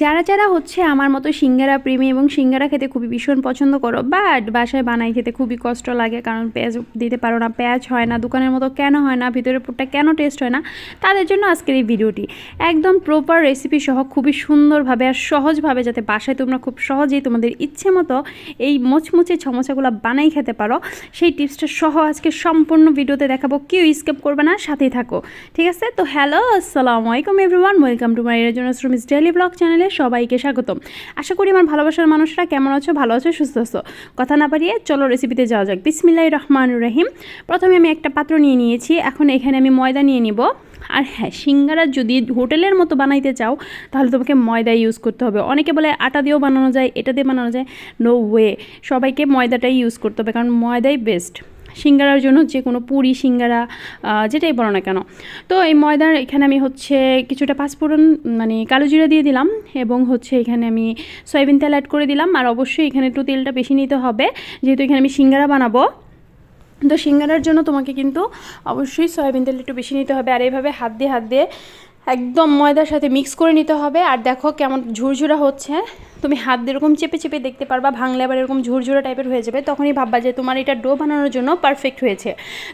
যারা যারা হচ্ছে আমার মতো সিঙ্গারা প্রেমী এবং সিঙ্গারা খেতে খুবই ভীষণ পছন্দ করো বাট বাসায় বানাই খেতে খুবই কষ্ট লাগে কারণ পেঁয়াজ দিতে পারো না, পেঁয়াজ হয় না, দোকানের মতো কেন হয় না, ভিতরের পুরটা কেন টেস্ট হয় না, তাদের জন্য আজকের এই ভিডিওটি। একদম প্রপার রেসিপি সহ খুবই সুন্দরভাবে আর সহজভাবে যাতে বাসায় তোমরা খুব সহজেই তোমাদের ইচ্ছে মতো এই মুচমুচে সমোসাগুলো বানাই খেতে পারো, সেই টিপসটা সহ আজকে সম্পূর্ণ ভিডিওতে দেখাবো, কেউ স্কেপ করবে না, সাথেই থাকো। ঠিক আছে? তো হ্যালো আসসালামু আলাইকুম এভরিওয়ান ওয়েলকাম টু মাই রেজন শ্রমিস ডেলি ব্লগ চ্যানেলে সবাইকে স্বাগতম। আশা করি আমার ভালোবাসার মানুষরা কেমন আছো, ভালো আছো, সুস্থ আছো? কথা না পারিয়ে চলো রেসিপিতে যাওয়া যাক। বিসমিল্লাহ রহমান রহিম। প্রথমে আমি একটা পাত্র নিয়ে নিয়েছি। এখন এখানে আমি ময়দা নিয়ে নিব। আর হ্যাঁ সিঙ্গারা যদি হোটেলের মতো বানাইতে চাও, তাহলে তোমাকে ময়দা ইউজ করতে হবে। অনেকে বলে আটা দিয়েও বানানো যায়, এটা দিয়ে বানানো যায়। নো ওয়ে সবাইকে ময়দাটাই ইউজ করতে হবে, কারণ ময়দাই বেস্ট সিঙ্গারার জন্য, যে কোনো পুরি, সিঙ্গারা যেটাই বলো না কেন। তো এই ময়দার এখানে আমি হচ্ছে কিছুটা পাঁচফোড়ন মানে কালো জিরা দিয়ে দিলাম এবং হচ্ছে এখানে আমি সয়াবিন তেল অ্যাড করে দিলাম। আর অবশ্যই এখানে একটু তেলটা বেশি নিতে হবে, যেহেতু এখানে আমি সিঙ্গারা বানাবো। তো সিঙ্গারার জন্য তোমাকে কিন্তু অবশ্যই সয়াবিন তেল একটু বেশি নিতে হবে। আর এইভাবে হাত দিয়ে হাত দিয়ে একদম ময়দার সাথে মিক্স করে নিতে হবে। আর দেখো কেমন ঝুরঝুরা হচ্ছে। তুমি হাত দিয়ে এরকম চেপে চেপে দেখতে পারবা, ভাঙলে আবার এরকম ঝুরঝুরা টাইপের হয়ে যাবে। তখনই ভাববা যে তোমার এটা ডো বানানোর জন্য পারফেক্ট হয়েছে।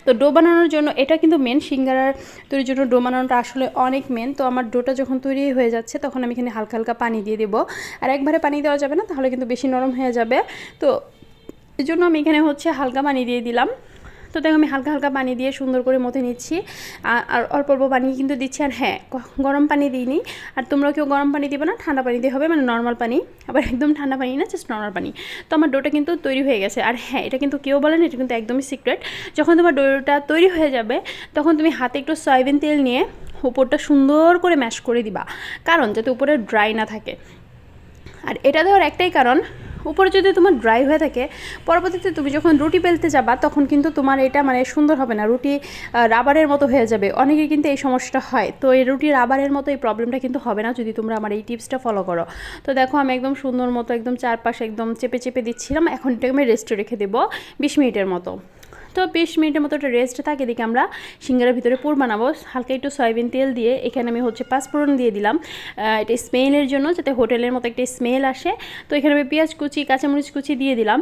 তো ডো বানানোর জন্য এটা কিন্তু মেন সিঙ্গারার তৈরির জন্য ডো বানানোটা আসলে অনেক মেন তো আমার ডোটা যখন তৈরি হয়ে যাচ্ছে, তখন আমি এখানে হালকা হালকা পানি দিয়ে দেবো। আর একবারে পানি দেওয়া যাবে না, তাহলে কিন্তু বেশি নরম হয়ে যাবে। তো এই জন্য আমি এখানে হচ্ছে হালকা পানি দিয়ে দিলাম। তো দেখো আমি হালকা হালকা পানি দিয়ে সুন্দর করে মথে নিচ্ছি। আর অল্প অল্প পানি কিন্তু দিচ্ছি। আর হ্যাঁ গরম পানি দিইনি। আর তোমরা কেউ গরম পানি দিবে না, ঠান্ডা পানি দিয়ে হবে মানে নর্মাল পানি। আবার একদম ঠান্ডা পানি না জাস্ট নর্মাল পানি। তো আমার ডোটা কিন্তু তৈরি হয়ে গেছে। আর হ্যাঁ এটা কিন্তু কেউ বলে না, এটা কিন্তু একদমই সিক্রেট যখন তোমার ডোটা তৈরি হয়ে যাবে, তখন তুমি হাতে একটু সয়াবিন তেল নিয়ে উপরটা সুন্দর করে ম্যাশ করে দিবা। কারণ যাতে উপরে ড্রাই না থাকে। আর এটা দেওয়ার একটাই কারণ উপরে যদি তোমার ড্রাই হয়ে থাকে, পরবর্তীতে তুমি যখন রুটি বেলতে যাবা, তখন কিন্তু তোমার এটা মানে সুন্দর হবে না। রুটি রাবারের মতো হয়ে যাবে। অনেকের কিন্তু এই সমস্যাটা হয়। তো এই রুটি রাবারের মতো এই প্রবলেমটা কিন্তু হবে না যদি তোমরা আমার এই টিপসটা ফলো করো। তো দেখো, আমি একদম সুন্দর মতো একদম চারপাশে একদম চেপে চেপে দিচ্ছিলাম। এখন এটাকে আমি রেস্টে রেখে দেবো বিশ মিনিটের মতো। তো বিশ মিনিটের মতো একটা রেস্ট থাকে, এদিকে আমরা সিঙ্গারের ভিতরে পুর বানাবো। হালকা একটু সয়াবিন তেল দিয়ে এখানে আমি হচ্ছে পাঁচফোড়ন দিয়ে দিলাম। এটা স্মেলের জন্য, যাতে হোটেলের মতো একটা স্মেল আসে। তো এখানে আমি পেঁয়াজ কুচি, কাঁচামরিচ কুচি দিয়ে দিলাম।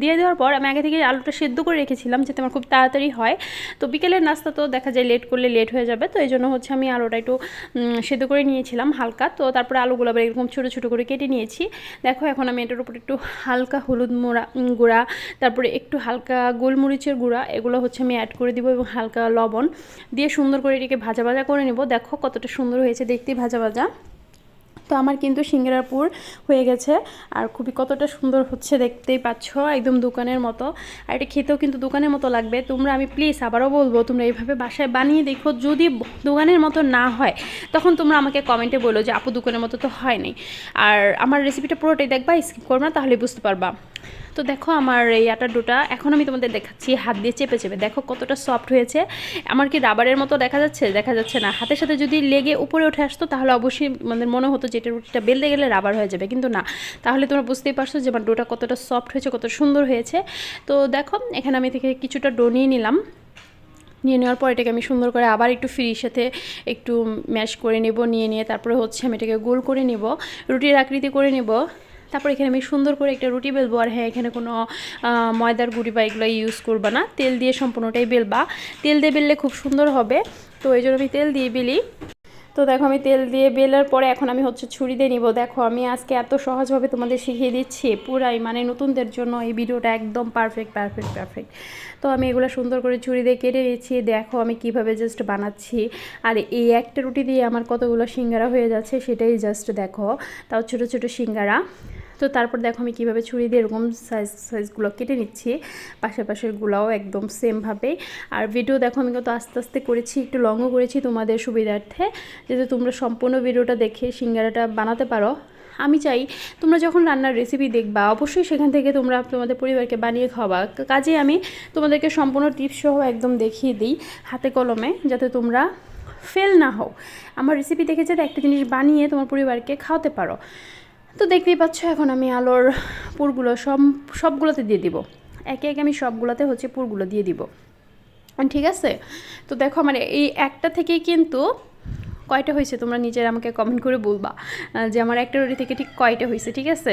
দিয়ে দেওয়ার পর আমি আগে থেকে আলুটা সেদ্ধ করে রেখেছিলাম যাতে আমার খুব তাড়াতাড়ি হয়। তো বিকেলের নাস্তা তো দেখা যায় লেট করলে লেট হয়ে যাবে, তো এই জন্য হচ্ছে আমি আলুটা একটু সেদ্ধ করে নিয়েছিলাম হালকা। তো তারপরে আলুগুলো আবার এরকম ছোটো ছোটো করে কেটে নিয়েছি। দেখো এখন আমি এটার উপর একটু হালকা হলুদ মোড়া গুঁড়া, তারপরে একটু হালকা গোলমরিচের গুঁড়া, এগুলো হচ্ছে আমি অ্যাড করে দিব এবং হালকা লবণ। দিয়ে সুন্দর করে এটাকে ভাজা ভাজা করে নেব। দেখো কতটা সুন্দর হয়েছে দেখতে ভাজা ভাজা। তো আমার কিন্তু সিঙ্গারাপুর হয়ে গেছে। আর খুবই কতটা সুন্দর হচ্ছে দেখতেই পাচ্ছ, একদম দোকানের মতো। আর এটা খেতেও কিন্তু দোকানের মতো লাগবে। তোমরা আমি প্লিজ আবারও বলব, তোমরা এইভাবে বাসায় বানিয়ে দেখো। যদি দোকানের মতো না হয়, তখন তোমরা আমাকে কমেন্টে বলো যে, আপু, দোকানের মতো তো হয়নি আর আমার রেসিপিটা পুরোটাই দেখবা স্কিপ করব না, তাহলে বুঝতে পারবা। তো দেখো আমার এই আটার ডোটা, এখন আমি তোমাদের দেখাচ্ছি, হাত দিয়ে চেপে চেপে। দেখো কতটা সফট হয়েছে। আমার কি রাবারের মতো দেখা যাচ্ছে? দেখা যাচ্ছে না। হাতের সাথে যদি লেগে উপরে উঠে আসতো, তাহলে অবশ্যই আমাদের মনে হতো যে এটা রুটিটা বেলতে গেলে রাবার হয়ে যাবে, কিন্তু না। তাহলে তোমরা বুঝতেই পারছ যে আমার ডোটা কতটা সফট হয়েছে, কত সুন্দর হয়েছে। তো দেখো, এখানে আমি থেকে কিছুটা ডো নিয়ে নিলাম। নিয়ে নেওয়ার পর এটাকে আমি সুন্দর করে আবার একটু ফ্রির সাথে একটু ম্যাশ করে নেব, নিয়ে নিয়ে তারপরে হচ্ছে আমি এটাকে গোল করে নেব। রুটির আকৃতি করে নেব। তারপর এখানে আমি সুন্দর করে একটা রুটি বেলবো আর হ্যাঁ এখানে কোনো ময়দার গুঁড়ি বা এগুলো ইউজ করবা না। তেল দিয়ে সম্পূর্ণটাই বেলবা। তেল দিয়ে বেললে খুব সুন্দর হবে। তো এই জন্য আমি তেল দিয়ে বেলি। তো দেখো আমি তেল দিয়ে বেলার পরে এখন আমি হচ্ছে ছুরি দিয়ে নিব। দেখো আমি আজকে এত সহজভাবে তোমাদের শিখিয়ে দিচ্ছি পুরাই মানে নতুনদের জন্য এই ভিডিওটা একদম পারফেক্ট পারফেক্ট পারফেক্ট তো আমি এগুলো সুন্দর করে ছুরি দিয়ে কেটে নিচ্ছি। দেখো আমি কীভাবে জাস্ট বানাচ্ছি। আর এই একটা রুটি দিয়ে আমার কতগুলো সিঙ্গারা হয়ে যাচ্ছে সেটাই জাস্ট দেখো। তাও ছোটো ছোটো সিঙ্গারা। তো তারপর দেখো আমি কীভাবে ছুরি দিয়ে এরকম সাইজ সাইজগুলো কেটে নিচ্ছি। পাশে পাশেরগুলোও একদম সেমভাবে আর ভিডিও দেখো আমি কত আস্তে আস্তে করেছি, একটু লংও করেছি তোমাদের সুবিধার্থে। যাতে তোমরা সম্পূর্ণ ভিডিওটা দেখে সিঙ্গারাটা বানাতে পারো। আমি চাই তোমরা যখন রান্নার রেসিপি দেখবা, অবশ্যই সেখান থেকে তোমরা তোমাদের পরিবারকে বানিয়ে খাওয়াবা। কাজে আমি তোমাদেরকে সম্পূর্ণ টিপস সহ একদম দেখিয়ে দিই হাতে কলমে, যাতে তোমরা ফেল না হও। আমার রেসিপি দেখে যাতে একটা জিনিস বানিয়ে তোমার পরিবারকে খাওয়াতে পারো। তো দেখতেই পাচ্ছ, এখন আমি আলোর পুরগুলো সব, সবগুলোতে দিয়ে দিব। একে একে আমি সবগুলোতে হচ্ছে পুরগুলো দিয়ে দিব। ঠিক আছে? তো দেখো আমার এই একটা থেকেই কিন্তু কয়টা হয়েছে তোমরা নিজের আমাকে কমেন্ট করে বলবা যে আমার একটা রুটি থেকে ঠিক কয়টা হয়েছে, ঠিক আছে?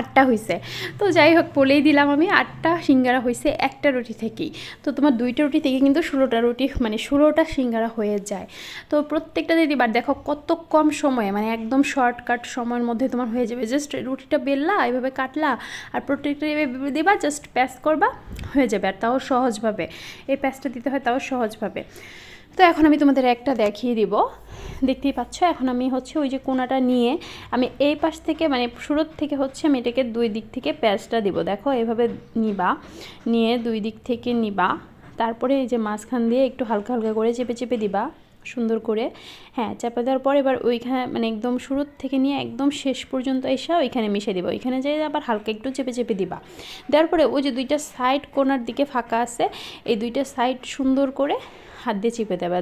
আটটা হয়েছে তো যাই হোক বলেই দিলাম আমি, আটটা সিঙ্গারা হয়েছে একটা রুটি থেকেই। তো তোমার দুইটা রুটি থেকে কিন্তু ষোলোটা রুটি মানে ষোলোটা সিঙ্গারা হয়ে যায়। তো প্রত্যেকটা দিদি বার দেখো কত কম সময়ে মানে একদম শর্টকাট সময়ের মধ্যে তোমার হয়ে যাবে। জাস্ট রুটিটা বেললা, এভাবে কাটলা, আর প্রত্যেকটা এভাবে দেবা, জাস্ট প্যাস করবা, হয়ে যাবে। আর তাও সহজভাবে। এই প্যাসটা দিতে হয় তাও সহজভাবে। তো এখন আমি তোমাদের একটা দেখিয়ে দিব। দেখতেই পাচ্ছ, এখন আমি হচ্ছে ওই যে কোনাটা নিয়ে আমি এই পাশ থেকে মানে শুরুর থেকে হচ্ছে আমি এটাকে দুই দিক থেকে প্যাঁচটা দিব। দেখো, এভাবে নিবা, নিয়ে দুই দিক থেকে নিবা। তারপরে এই যে মাঝখান দিয়ে একটু হালকা হালকা করে চেপে চেপে দিবা, সুন্দর করে। হ্যাঁ চাপা দেওয়ার পর এবার ওইখানে মানে একদম শুরুর থেকে নিয়ে একদম শেষ পর্যন্ত এসে ওইখানে মিশে দিবা। ওইখানে যেয়ে আবার হালকা একটু চেপে চেপে দিবা। দেওয়ার পরে ওই যে দুইটা সাইড কোনার দিকে ফাঁকা আছে, এই দুইটা সাইড সুন্দর করে হাত দিয়ে চেপে দেবা।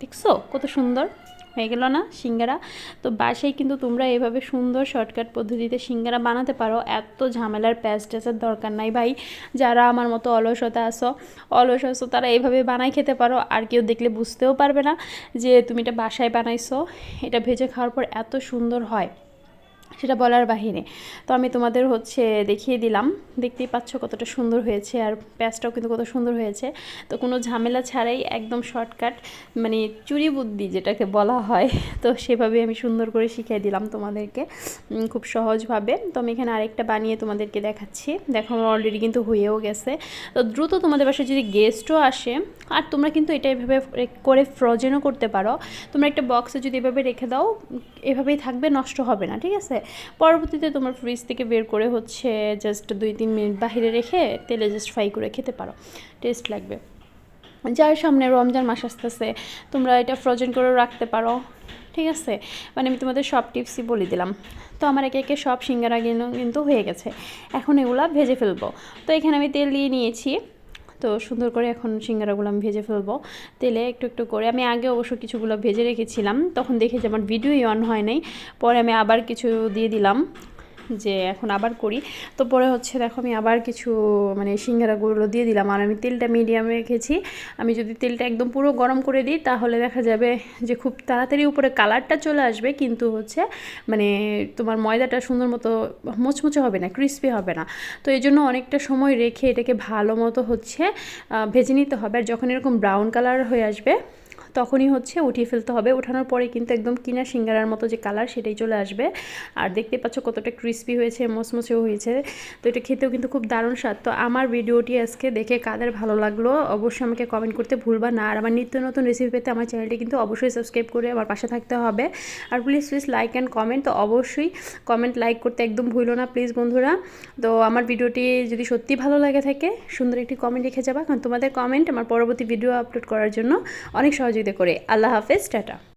দেখছ? কত সুন্দর হয়ে গেল না সিঙ্গারা? তো বাসায় কিন্তু তোমরা এভাবে সুন্দর শর্টকাট পদ্ধতিতে সিঙ্গারা বানাতে পারো। এত ঝামেলার প্যাঁচ ট্যাচের দরকার নাই ভাই। যারা আমার মতো অলসতা আসো অলস আসো তারা এইভাবে বানাই খেতে পারো। আর কেউ দেখলে বুঝতেও পারবে না যে তুমি এটা বাসায় বানাইছো। এটা ভেজে খাওয়ার পর এত সুন্দর হয়। সেটা বলার বাহিরে। তো আমি তোমাদের হচ্ছে দেখিয়ে দিলাম। দেখতেই পাচ্ছ কতটা সুন্দর হয়েছে আর প্যাঁচটাও কিন্তু কত সুন্দর হয়েছে। তো কোনো ঝামেলা ছাড়াই একদম শর্টকাট মানে চুরি বুদ্ধি যেটাকে বলা হয়, তো সেভাবে আমি সুন্দর করে শিখিয়ে দিলাম তোমাদেরকে খুব সহজভাবে। তো আমি এখানে আরেকটা বানিয়ে তোমাদেরকে দেখাচ্ছি। দেখো, আমার অলরেডি কিন্তু হয়েও গেছে। তো দ্রুত তোমাদের বাসায় যদি গেস্টও আসে, আর তোমরা কিন্তু এটা এভাবে করে ফ্রোজেনও করতে পারো। তোমরা একটা বক্সে যদি এভাবে রেখে দাও, এভাবেই থাকবে, নষ্ট হবে না, ঠিক আছে? পরবর্তীতে তোমার ফ্রিজ থেকে বের করে হচ্ছে জাস্ট দুই তিন মিনিট বাহিরে রেখে তেলে জাস্ট ফ্রাই করে খেতে পারো। টেস্ট লাগবে। যার সামনে রমজান মাস আসতেছে, তোমরা এটা ফ্রোজেন করে রাখতে পারো। ঠিক আছে? মানে আমি তোমাদের সব টিপসই বলে দিলাম। তো আমার একে একে সব সিঙ্গারা কিন্তু হয়ে গেছে। এখন এগুলা ভেজে ফেলব। তো এখানে আমি তেল দিয়ে নিয়েছি। তো সুন্দর করে এখন সিঙ্গারাগুলো আমি ভেজে ফেলব। তেলে একটু একটু করে। আমি আগে অবশ্য কিছুগুলো ভেজে রেখেছিলাম, তখন দেখে যে আমার ভিডিওই অন হয় নাই। পরে আমি আবার কিছু দিয়ে দিলাম। যে এখন আবার করি। তো পরে হচ্ছে দেখো আমি আবার কিছু মানে সিঙ্গারাগুলো দিয়ে দিলাম। আর আমি তেলটা মিডিয়ামে রেখেছি। আমি যদি তেলটা একদম পুরো গরম করে দিই, তাহলে দেখা যাবে যে খুব তাড়াতাড়ি উপরে কালারটা চলে আসবে। কিন্তু হচ্ছে মানে তোমার ময়দাটা সুন্দর মতো মোচমোচে হবে না ক্রিস্পি হবে না। তো এই জন্য অনেকটা সময় রেখে এটাকে ভালো মতো হচ্ছে ভেজে নিতে হবে। আর যখন এরকম ব্রাউন কালার হয়ে আসবে তখনই হচ্ছে উঠিয়ে ফেলতে হবে। ওঠানোর পরে কিন্তু একদম কিনা সিঙ্গারার মতো যে কালার সেটাই চলে আসবে। আর দেখতে পাচ্ছ কতটা ক্রিস্পি হয়েছে, মচমচেও হয়েছে। তো এটা খেতেও কিন্তু খুব দারুণ স্বাদ। তো আমার ভিডিওটি আজকে দেখে কাদের ভালো লাগল অবশ্যই আমাকে কমেন্ট করতে ভুলবা না। আর আমার নিত্য নতুন রেসিপি পেতে আমার চ্যানেলটি কিন্তু অবশ্যই সাবস্ক্রাইব করে আমার পাশে থাকতে হবে। আর please please like and comment তো অবশ্যই কমেন্ট লাইক করতে একদম ভুলো না প্লিজ বন্ধুরা। তো আমার ভিডিওটি যদি সত্যি ভালো লাগে থাকে, সুন্দর একটি কমেন্ট লিখে যাবা। কারণ তোমাদের কমেন্ট আমার পরবর্তী ভিডিও আপলোড করার জন্য অনেক সহযোগিতা করে। আল্লাহ হাফেজ টাটা।